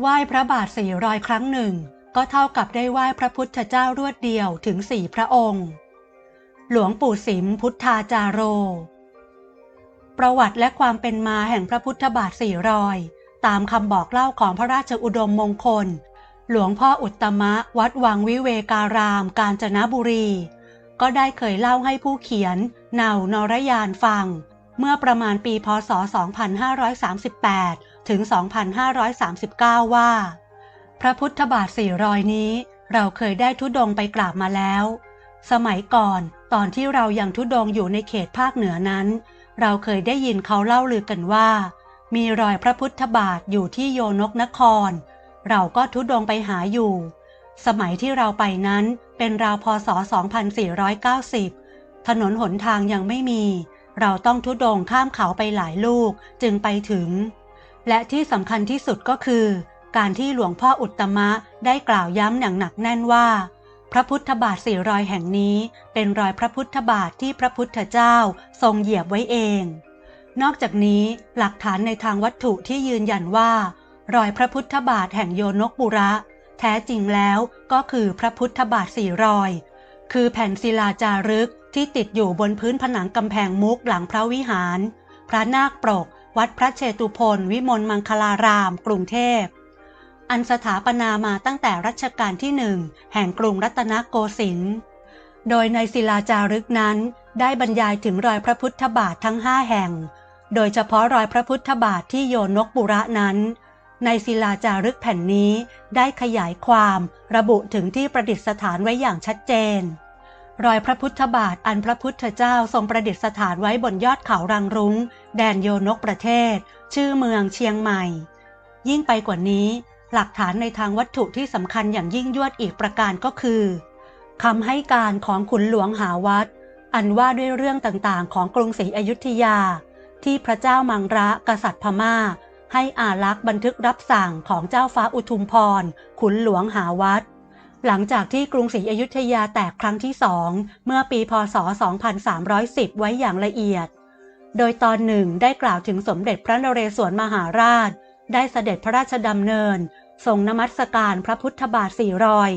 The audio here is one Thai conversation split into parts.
ไหว้พระบาทสี่รอยครั้งหนึ่ง ก็เท่ากับได้ไหว้พระพุทธเจ้ารวดเดียวถึงสี่พระองค์ หลวงปู่สิมพุทธาจารโร ประวัติและความเป็นมาแห่งพระพุทธบาทสี่รอย ตามคำบอกเล่าของพระราชอุดมมงคล หลวงพ่ออุตตมะวัดวังวิเวการาม กาญจนบุรี ก็ได้เคยเล่าให้ผู้เขียนเนานรยานฟัง เมื่อประมาณปีพศ 2538 ถึง 2539 ว่า พระพุทธบาทสี่รอยนี้ เราเคยได้ทุดงไปกราบมาแล้ว สมัยก่อนตอนที่เรายังทุดงอยู่ในเขตภาคเหนือนั้น เราเคยได้ยินเขาเล่าลือกันว่า มีรอยพระพุทธบาทอยู่ที่โยนกนคร เราก็ทุดงไปหาอยู่ สมัยที่เราไปนั้นเป็นราวพศ 2490 ถนนหนทางยังไม่มี เราต้องทุดงข้ามเขาไปหลายลูกจึงไปถึง และที่สำคัญที่สุดก็คือ การที่หลวงพ่ออุตตมะได้กล่าวย้ำอย่างหนักแน่นว่า พระพุทธบาทสี่รอยแห่งนี้ เป็นรอยพระพุทธบาทที่พระพุทธเจ้าทรงเหยียบไว้เอง นอกจากนี้หลักฐานในทางวัตถุที่ยืนยันว่า รอยพระพุทธบาทแห่งโยนกบุระ แท้จริงแล้วก็คือพระพุทธบาทสี่รอย คือแผ่นศิลาจารึกที่ติดอยู่บนพื้นผนังกำแพงมุกหลังพระวิหาร พระนาคปรก วัดพระเชตุพนวิมลมังคลาราม กรุงเทพ อันสถาปนามาตั้งแต่รัชกาลที่หนึ่งแห่งกรุงรัตนโกสินทร์ โดยในศิลาจารึกนั้นได้บรรยายถึงรอยพระพุทธบาททั้งห้าแห่ง โดยเฉพาะรอยพระพุทธบาทที่โยนกบุระนั้น ในศิลาจารึกแผ่นนี้ได้ขยายความระบุถึงที่ประดิษฐานไว้อย่างชัดเจน รอยพระพุทธบาทอันพระพุทธเจ้าทรงประดิษฐานไว้บนยอดเขารังรุง้ง แดนโยนกประเทศ ชื่อเมืองเชียงใหม่ ยิ่งไปกว่านี้ หลักฐานในทางวัตถุที่สำคัญอย่างยิ่งยวดอีกประการก็คือคำให้การของขุนหลวงหาวัด อันว่าด้วยเรื่องต่างๆ ของกรุงศรีอยุธยา ที่พระเจ้ามังระกษัตริย์พม่า ให้อาลักษ์บันทึกรับสั่งของเจ้าฟ้าอุทุมพรขุนหลวงหาวัด หลังจากที่กรุงศรีอยุธยาแตกครั้งที่สองเมื่อปีพศ 2310 ไว้อย่างละเอียด โดยตอนหนึ่งได้กล่าวถึงสมเด็จพระนเรศวรมหาราช ได้เสด็จพระราชดำเนิน ทรงนมัสการพระพุทธบาทสี่รอย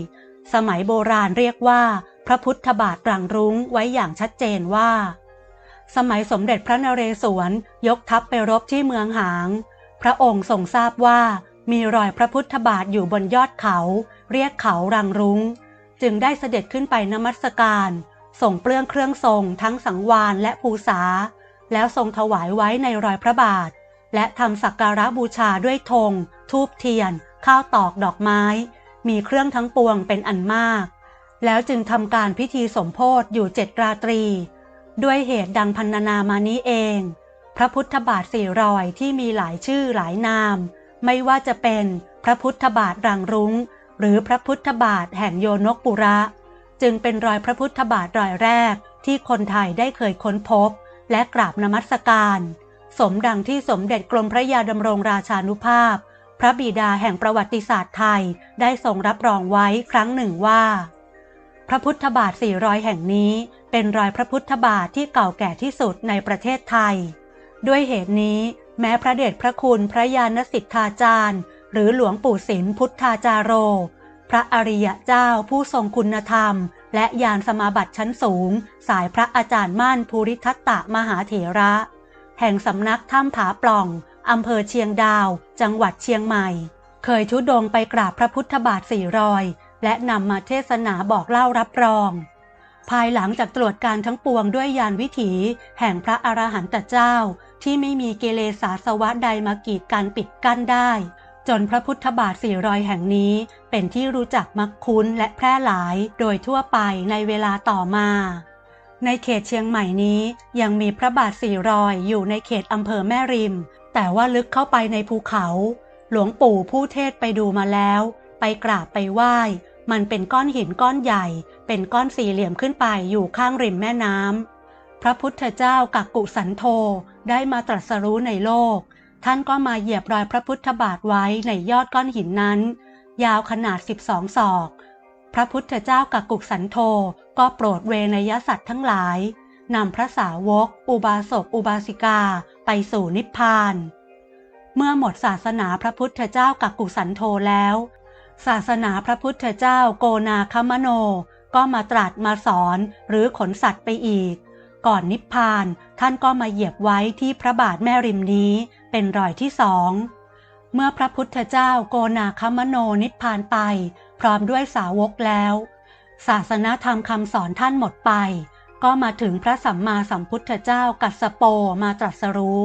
สมัยโบราณเรียกว่า พระพุทธบาทรังรุ้งไว้อย่างชัดเจนว่า สมัยสมเด็จพระนเรศวรยกทัพไปรบที่เมืองหาง พระองค์ทรงทราบว่า มีรอยพระพุทธบาทอยู่บนยอดเขา เรียกเขารังรุง้ง จึงได้เสด็จขึ้นไปนมัสการ ส่งเปลื้องเครื่องทรงทั้งสังวานและภูษา แล้วทรงถวายไว้ในรอยพระบาท และทำสักการะบูชาด้วยธงทูบเทียน ข้าวตอกดอกไม้ มีเครื่องทั้งปวงเป็นอันมาก แล้วจึงทำการพิธีสมโพธอยู่เจ็ดราตรี ด้วยเหตุดังพันนามานี้เอง พระพุทธบาทสี่รอยที่มีหลายชื่อหลายนาม ไม่ว่าจะเป็นพระพุทธบาทรังรุง้ง หรือพระพุทธบาทแห่งโยนกปุระ จึงเป็นรอยพระพุทธบาทรอยแรกที่คนไทยได้เคยค้นพบ และกราบนมัสการ สมดังที่สมเด็จกรมพระยาดำรงราชานุภาพ พระบิดาแห่งประวัติศาสตร์ไทยได้ทรงรับรองไว้ครั้งหนึ่งว่า พระพุทธบาทสี่รอยแห่งนี้ เป็นรอยพระพุทธบาทที่เก่าแก่ที่สุดในประเทศไทย ด้วยเหตุนี้ แม้พระเดชพระคุณพระยานสิทธาจารย์ หรือหลวงปู่ศิลพุทธาจารโร พระอริยเจ้าผู้ทรงคุณธรรม และยานสมาบัติชั้นสูง สายพระอาจารย์มั่นภูริทัตตะมหาเถระ แห่งสำนักถ้ำผาปล่องอำเภอเชียงดาว จังหวัดเชียงใหม่ เคยทุดงไปกราบพระพุทธบาทสี่รอย และนำมาเทศนาบอกเล่ารับรอง ภายหลังจากตรวจการทั้งปวงด้วยยานวิถี แห่งพระอรหันตเจ้า ที่ไม่มีเกเรสาสวะใดมากีดการปิดกั้นได้ จนพระพุทธบาทสี่รอยแห่งนี้ เป็นที่รู้จักมักคุ้นและแพร่หลายโดยทั่วไปในเวลาต่อมาในเขตเชียงใหม่นี้ยังมีพระบาทสี่รอยอยู่ในเขตอำเภอแม่ริม แต่ว่าลึกเข้าไปในภูเขา หลวงปู่ผู้เทศไปดูมาแล้ว ไปกราบไปไหว้ มันเป็นก้อนหินก้อนใหญ่ เป็นก้อนสี่เหลี่ยมขึ้นไปอยู่ข้างริมแม่น้ำ พระพุทธเจ้ากักกุสันโธได้มาตรัสรู้ในโลก ท่านก็มาเหยียบรอยพระพุทธบาทไว้ในยอดก้อนหินนั้น ยาวขนาด 12 ศอก พระพุทธเจ้ากักกุสันโธก็โปรดเวนยสัตว์ทั้งหลายนำพระสาวก อุบาสกอุบาสิกาไปสู่นิพพาน เมื่อหมดศาสนาพระพุทธเจ้ากักกุสันโธแล้ว ศาสนาพระพุทธเจ้าโกนาคมโน ก็มาตรัสมาสอนหรือขนสัตว์ไปอีก ก่อนนิพพานท่านก็มาเหยียบไว้ที่พระบาทแม่ริมนี้เป็นรอยที่สอง เมื่อพระพุทธเจ้าโกนาคมโนนิพพานไป พร้อมด้วยสาวกแล้ว ศาสนาธรรมคำสอนท่านหมดไป ก็มาถึงพระสัมมาสัมพุทธเจ้ากัสโปมาตรัสรู้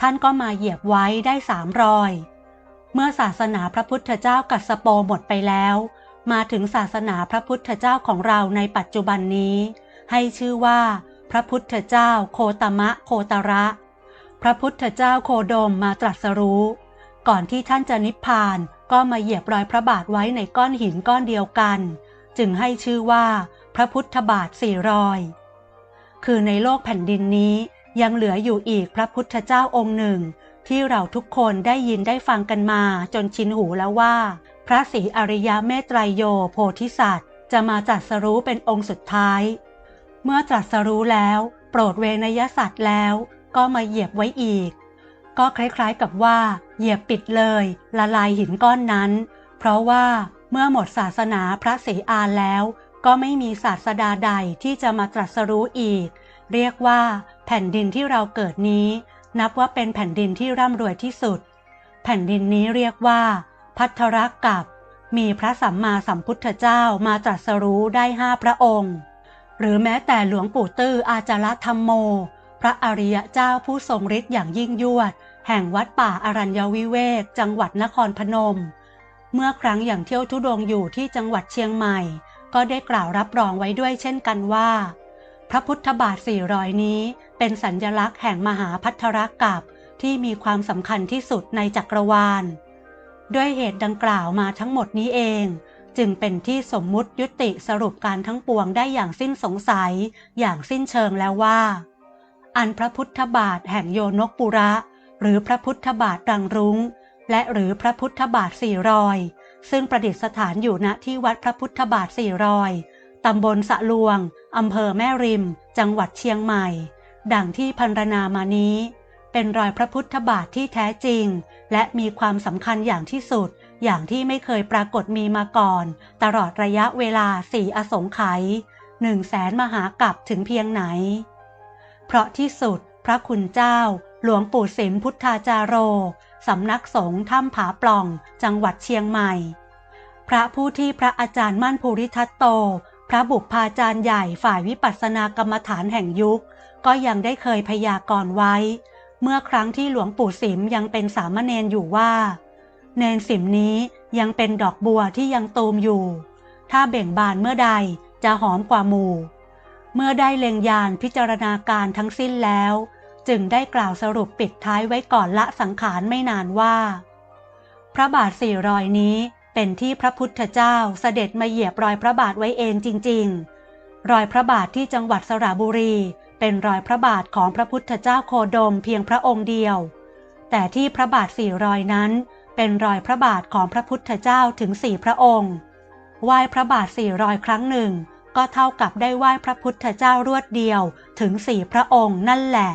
ท่านก็มาเหยียบไว้ได้สามรอย เมื่อศาสนาพระพุทธเจ้ากัสโปหมดไปแล้ว มาถึงศาสนาพระพุทธเจ้าของเราในปัจจุบันนี้ ให้ชื่อว่า พระพุทธเจ้าโคตมะโคตระ พระพุทธเจ้าโคดมมาตรัสรู้ ก่อนที่ท่านจะนิพพานก็มาเหยียบรอยพระบาทไว้ในก้อนหินก้อนเดียวกัน จึงให้ชื่อว่าพระพุทธบาทสี่รอย คือในโลกแผ่นดินนี้ยังเหลืออยู่อีกพระพุทธเจ้าองค์หนึ่ง ที่เราทุกคนได้ยินได้ฟังกันมาจนชินหูแล้วว่า พระศรีอริยเมตไตรโยโพธิสัตว์ จะมาตรัสรู้เป็นองค์สุดท้าย เมื่อตรัสรู้แล้ว โปรดเวนยสัตว์แล้ว ก็มาเหยียบไว้อีก ก็คล้ายๆกับว่า เหยียบปิดเลย ละลายหินก้อนนั้น เพราะว่าเมื่อหมดศาสนาพระศรีอานแล้ว ก็ไม่มีศาสดาใดที่จะมาตรัสรู้อีก เรียกว่า แผ่นดินที่เราเกิดนี้ นับว่าเป็นแผ่นดินที่ร่ำรวยที่สุด แผ่นดินนี้เรียกว่า พัทรกับมีพระสัมมาสัมพุทธเจ้ามาตรัสรู้ได้ห้าพระองค์ หรือแม้แต่หลวงปู่ตื้ออาจารธรรมโม พระอริยเจ้าผู้ทรงฤทธิ์อย่างยิ่งยวด แห่งวัดป่าอารัญญวิเวก จังหวัดนครพนม เมื่อครั้งอย่างเที่ยวทุดงอยู่ที่จังหวัดเชียงใหม่ ก็ได้กล่าวรับรองไว้ด้วยเช่นกันว่า พระพุทธบาทสี่รอยนี้เป็นสัญญลักษณ์แห่งมหาพัทรกับ ที่มีความสำคัญที่สุดในจักรวาล ด้วยเหตุดังกล่าวมาทั้งหมดนี้เอง จึงเป็นที่สมมุติยุติสรุปการทั้งปวงได้อย่างสิ้นสงสัย อย่างสิ้นเชิงแล้วว่า อันพระพุทธบาทแห่งโยนกปุระ หรือพระพุทธบาทรังรุง้ง และหรือพระพุทธบาทสี่รอย ซึ่งประดิษฐานอยู่ณที่วัดพระพุทธบาทสี่รอยตำบลสะลวง อำเภอแม่ริม จังหวัดเชียงใหม่ ดังที่พันรนามานี้ เป็นรอยพระพุทธบาทที่แท้จริง และมีความสำคัญอย่างที่สุด อย่างที่ไม่เคยปรากฏมีมาก่อน ตลอดระยะเวลาสี่อสงไขยหนึ่งแสนมหากับถึงเพียงไหน เพราะที่สุดพระคุณเจ้า หลวงปู่สิมพุทธาจารโร สำนักสงฆ์ถ้ำผาปล่อง จังหวัดเชียงใหม่ พระผู้ที่พระอาจารย์มั่นภูริทัตโต พระบุพาจารย์ใหญ่ฝ่ายวิปัสสนากรรมฐานแห่งยุค ก็ยังได้เคยพยากรณ์ไว้ เมื่อครั้งที่หลวงปู่สิมยังเป็นสามเณรอยู่ว่า เนนสิมนี้ยังเป็นดอกบัวที่ยังตูมอยู่ ถ้าเบ่งบานเมื่อใดจะหอมกว่าหมู่ เมื่อได้เล็งยานพิจารณาการทั้งสิ้นแล้ว จึงได้กล่าวสรุปปิดท้ายไว้ก่อนละสังขารไม่นานว่า พระบาทสี่รอยนี้เป็นที่พระพุทธเจ้าเสด็จมาเหยียบรอยพระบาทไว้เองจริง ๆ รอยพระบาทที่จังหวัดสระบุรี เป็นรอยพระบาทของพระพุทธเจ้าโคดมเพียงพระองค์เดียว แต่ที่พระบาทสี่รอยนั้น เป็นรอยพระบาทของพระพุทธเจ้าถึงสี่พระองค์ไหว้พระบาทสี่รอยครั้งหนึ่ง ก็เท่ากับได้ไหว้พระพุทธเจ้ารวดเดียวถึงสี่พระองค์นั่นแหละ